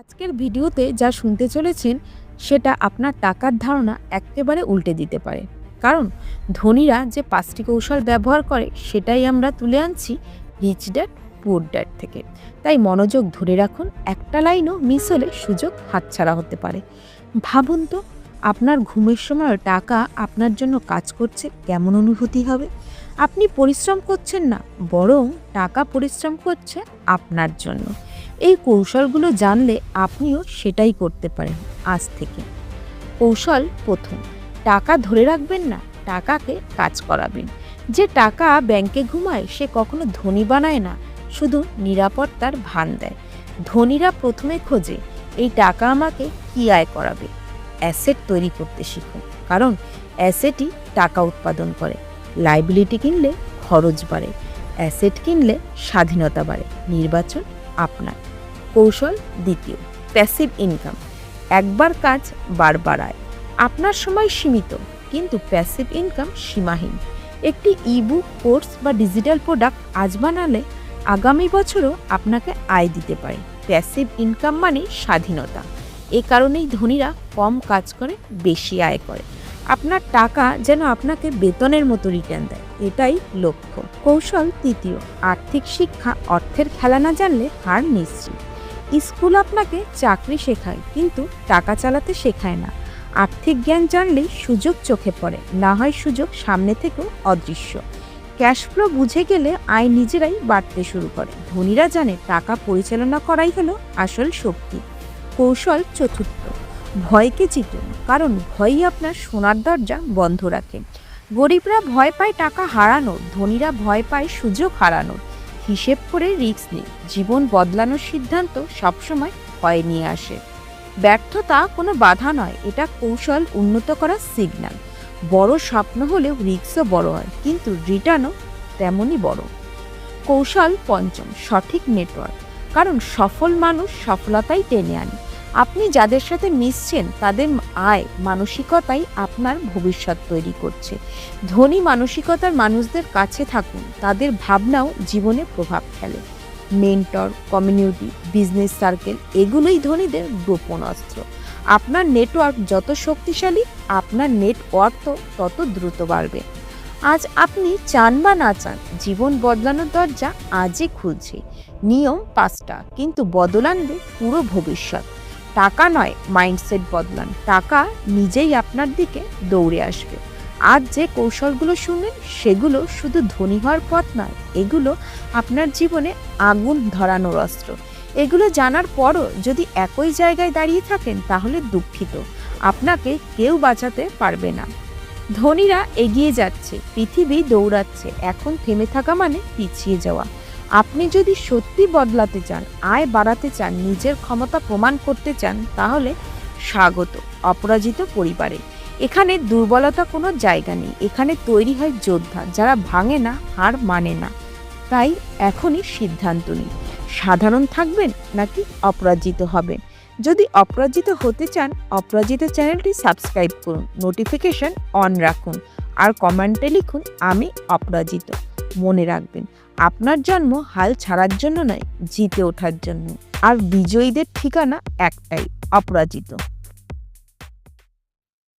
আজকের ভিডিওতে যা শুনতে চলেছেন, সেটা আপনার টাকার ধারণা একেবারে উল্টে দিতে পারে। কারণ ধনীরা যে পাঁচটি কৌশল ব্যবহার করে, সেটাই আমরা তুলে আনছি রিচ ড্যাড পুয়ার ড্যাড থেকে। তাই মনোযোগ ধরে রাখুন, একটা লাইনও মিস হলে সুযোগ হাতছাড়া হতে পারে। ভাবুন তো, আপনার ঘুমের সময় টাকা আপনার জন্য কাজ করছে কেমন অনুভূতি হবে? আপনি পরিশ্রম করছেন না, বরং টাকা পরিশ্রম করছে আপনার জন্য। এই কৌশলগুলো জানলে আপনিও সেটাই করতে পারেন আজ থেকে। কৌশল প্রথম, টাকা ধরে রাখবেন না, টাকাকে কাজ করাবেন। যে টাকা ব্যাংকে ঘুমায়, সে কখনো ধনী বানায় না, শুধু নিরাপত্তার ভান দেয়। ধনীরা প্রথমে খোঁজে, এই টাকা আমাকে কি আয় করাবে? অ্যাসেট তৈরি করতে শিখুন, কারণ অ্যাসেটই টাকা উৎপাদন করে। লাইবিলিটি কিনলে খরচ বাড়ে, অ্যাসেট কিনলে স্বাধীনতা বাড়ে। নির্বাচন আপনার। কৌশল দ্বিতীয় প্যাসিভ ইনকাম একবার কাজ বারবার আয়। আপনার সময় সীমিত, কিন্তু প্যাসিভ ইনকাম সীমাহীন। একটি ইবুক কোর্স বা ডিজিটাল প্রোডাক্ট আজ বানালে আগামী বছরও আপনাকে আয় দিতে পারে। প্যাসিভ ইনকাম মানে স্বাধীনতা। এ কারণেই ধনীরা কম কাজ করে, বেশি আয় করে। আপনার টাকা যেন আপনাকে বেতনের মতো রিটার্ন দেয়। এটাই লক্ষ্য। কৌশল তৃতীয়, আর্থিক শিক্ষা, অর্থের খেলা না জানলে হার নিশ্চিত। স্কুল আপনাকে চাকরি শেখায়, কিন্তু টাকা চালাতে শেখায় না। আর্থিক জ্ঞান জানলেই সুযোগ চোখে পড়ে, না হয় সুযোগ সামনে থেকেও অদৃশ্য। ক্যাশ ফ্লো বুঝে গেলে আয় নিজেরাই বাড়তে শুরু করে। ধনীরা জানে টাকা পরিচালনা করাই হলো আসল শক্তি। কৌশল চতুর্থ ভয়কে চিতুন কারণ ভয়ই আপনার সোনার দরজা বন্ধ রাখে। গরিবরা ভয় পায় টাকা হারানোর, ধনীরা ভয় পায় সুযোগ হারানোর। হিসেব করে রিস্ক নিন, জীবন বদলানোর সিদ্ধান্ত সবসময় ভয় নিয়ে আসে। ব্যর্থতা কোনো বাধা নয়, এটা কৌশল উন্নত করার সিগন্যাল বড় স্বপ্ন হলেও রিস্কও বড় হয়, কিন্তু রিটার্নও তেমনই বড়। কৌশল পঞ্চম, সঠিক নেটওয়ার্ক কারণ সফল মানুষ সফলতাই টেনে আনে। আপনি যাদের সাথে মিশছেন, তাদের আয়, মানসিকতাই আপনার ভবিষ্যৎ তৈরি করছে। ধনী মানসিকতার মানুষদের কাছে থাকুন, তাদের ভাবনাও জীবনে প্রভাব ফেলে। মেন্টর, কমিউনিটি, বিজনেস সার্কেল, এগুলোই ধনীদের গোপন অস্ত্র। আপনার নেটওয়ার্ক যত শক্তিশালী, আপনার নেটওয়ার্ক তো তত দ্রুত বাড়বে। আজ আপনি চান বা না চান, জীবন বদলানোর দরজা আজই খুলছে। নিয়ম পাঁচটা, কিন্তু বদল আনবে পুরো ভবিষ্যৎ। টাকা নয় মাইন্ডসেট বদলান। টাকা নিজেই আপনার দিকে দৌড়ে আসবে। আজ যে কৌশলগুলো শুনলেন, সেগুলো শুধু ধনী হওয়ার পথ নয়, এগুলো আপনার জীবনে আগুন ধরানোর অস্ত্র। এগুলো জানার পরও যদি একই জায়গায় দাঁড়িয়ে থাকেন, তাহলে দুঃখিত। আপনাকে কেউ বাঁচাতে পারবে না। ধনীরা এগিয়ে যাচ্ছে, পৃথিবী দৌড়াচ্ছে। এখন থেমে থাকা মানে পিছিয়ে যাওয়া। আপনি যদি সত্যি বদলাতে চান, আয় বাড়াতে চান, নিজের ক্ষমতা প্রমাণ করতে চান, তাহলে স্বাগত, অপরাজিত পরিবারে। এখানে দুর্বলতা কোনো জায়গা নেই। এখানে তৈরি হয় যোদ্ধা, যারা ভাঙে না, হার মানে না। তাই এখনই সিদ্ধান্ত নিন। সাধারণ থাকবেন নাকি অপরাজিত হবেন? যদি অপরাজিত হতে চান, অপরাজিত চ্যানেলটি সাবস্ক্রাইব করুন। নোটিফিকেশন অন রাখুন। আর কমেন্টে লিখুন, আমি অপরাজিত। মনে রাখবেন। আপনার জন্ম হাল ছাড়ার জন্য নয়, জিতে ওঠার জন্য। আর বিজয়ীদের ঠিকানা একটাই, অপরাজিত।